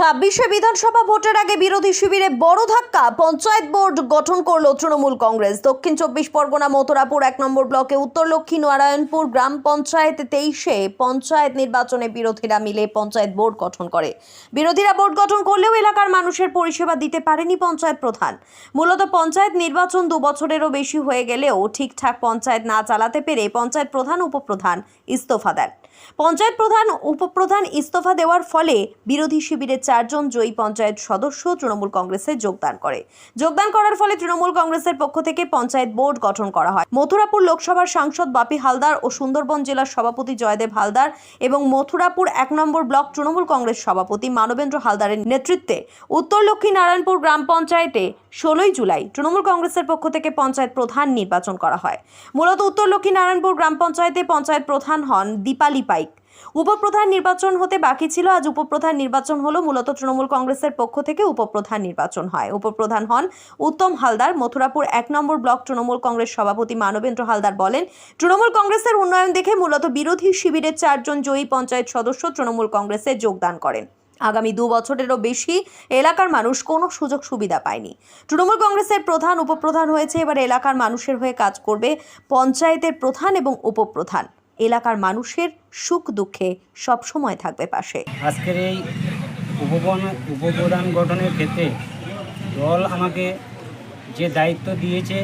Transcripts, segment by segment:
ছাব্বিশে বিধানসভা ভোটের আগে বিরোধী শিবিরে বড় ধাক্কা। পঞ্চায়েত বোর্ড গঠন করল তৃণমূল কংগ্রেস। দক্ষিণ চব্বিশ পরগনা মথুরাপুর এক নম্বর ব্লকে উত্তর লক্ষ্মী নারায়ণপুর গ্রাম পঞ্চায়েত তেইশে পঞ্চায়েত নির্বাচনে বিরোধীরা মিলে পঞ্চায়েত বোর্ড গঠন করে। বিরোধীরা বোর্ড গঠন করলেও এলাকার মানুষের পরিষেবা দিতে পারেনি পঞ্চায়েত প্রধান। মূলত পঞ্চায়েত নির্বাচন দু বছরেরও বেশি হয়ে গেলেও ঠিকঠাক পঞ্চায়েত না চালাতে পেরে পঞ্চায়েত প্রধান, উপপ্রধান ইস্তফা দেন। পঞ্চায়েত প্রধান, উপপ্রধান ইস্তফা দেওয়ার ফলে বিরোধী শিবিরের চারজন জয়ী পঞ্চায়েত সদস্য তৃণমূল কংগ্রেসে যোগদান করে। যোগদান করার ফলে তৃণমূল কংগ্রেসের পক্ষ থেকে পঞ্চায়েত বোর্ড গঠন করা হয়। মথুরাপুর লোকসভার সাংসদ বাপি হালদার ও সুন্দরবন জেলার সভাপতি জয়দেব হালদার এবং মথুরাপুর এক নম্বর ব্লক তৃণমূল কংগ্রেস সভাপতি মানবেন্দ্র হালদারের নেতৃত্বে উত্তর লক্ষ্মী নারায়ণপুর গ্রাম পঞ্চায়েতে ষোলোই জুলাই তৃণমূল কংগ্রেসের পক্ষ থেকে পঞ্চায়েত প্রধান নির্বাচন করা হয়। মূলত উত্তর লক্ষ্মী নারায়ণপুর গ্রাম পঞ্চায়েতে পঞ্চায়েত প্রধান হন দীপালি পাইক। উপপ্রধান নির্বাচন হতে বাকি ছিল। আজ উপপ্রধান নির্বাচন হলো। মূলত তৃণমূল কংগ্রেসের পক্ষ থেকে উপপ্রধান নির্বাচন হয়। উপপ্রধান হন উত্তম হালদার। মথুরাপুর এক নম্বর ব্লক তৃণমূল কংগ্রেস সভাপতি মানবেন্দ্র হালদার বলেন, তৃণমূল কংগ্রেসের উন্নয়ন দেখে মূলত বিরোধী শিবিরের চারজন জয়ী পঞ্চায়েত সদস্য তৃণমূল কংগ্রেসে যোগদান করেন। আগামী দু বছরেরও বেশি এলাকার মানুষ কোনো সুযোগ সুবিধা পায়নি। তৃণমূল কংগ্রেসের প্রধান, উপপ্রধান হয়েছে। এবার এলাকার মানুষের হয়ে কাজ করবে পঞ্চায়েতের প্রধান এবং উপপ্রধান। এলাকার মানুষের সুখ দুঃখে সবসময় থাকবে পাশে। আজকের এই উপবন উপপ্রধান গঠনের ক্ষেত্রে দল আমাকে যে দায়িত্ব দিয়েছে,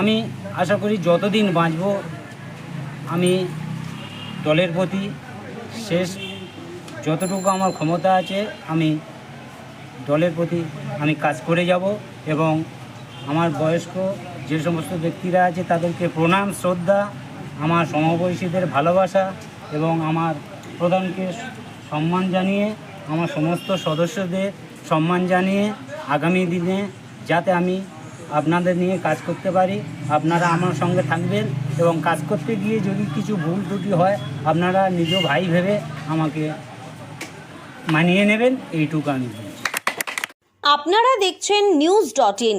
আমি আশা করি যতদিন বাঁচব, আমি দলের প্রতি শেষ যতটুকু আমার ক্ষমতা আছে, আমি দলের প্রতি আমি কাজ করে যাব এবং আমার বয়স্ক যে সমস্ত ব্যক্তিরা আছে, তাদেরকে প্রণাম, শ্রদ্ধা আমার সমবয়সীদের ভালোবাসা এবং আমার প্রধানকে সম্মান জানিয়ে, আমার সমস্ত সদস্যদের সম্মান জানিয়ে আগামী দিনে যাতে আমি আপনাদের নিয়ে কাজ করতে পারি, আপনারা আমার সঙ্গে থাকবেন এবং কাজ করতে গিয়ে যদি কিছু ভুল ত্রুটি হয়, আপনারা নিজ ভাই ভেবে আমাকে মানিয়ে নেবেন, এইটুকু আমি আপনারা দেখছেন নিউজ ডট ইন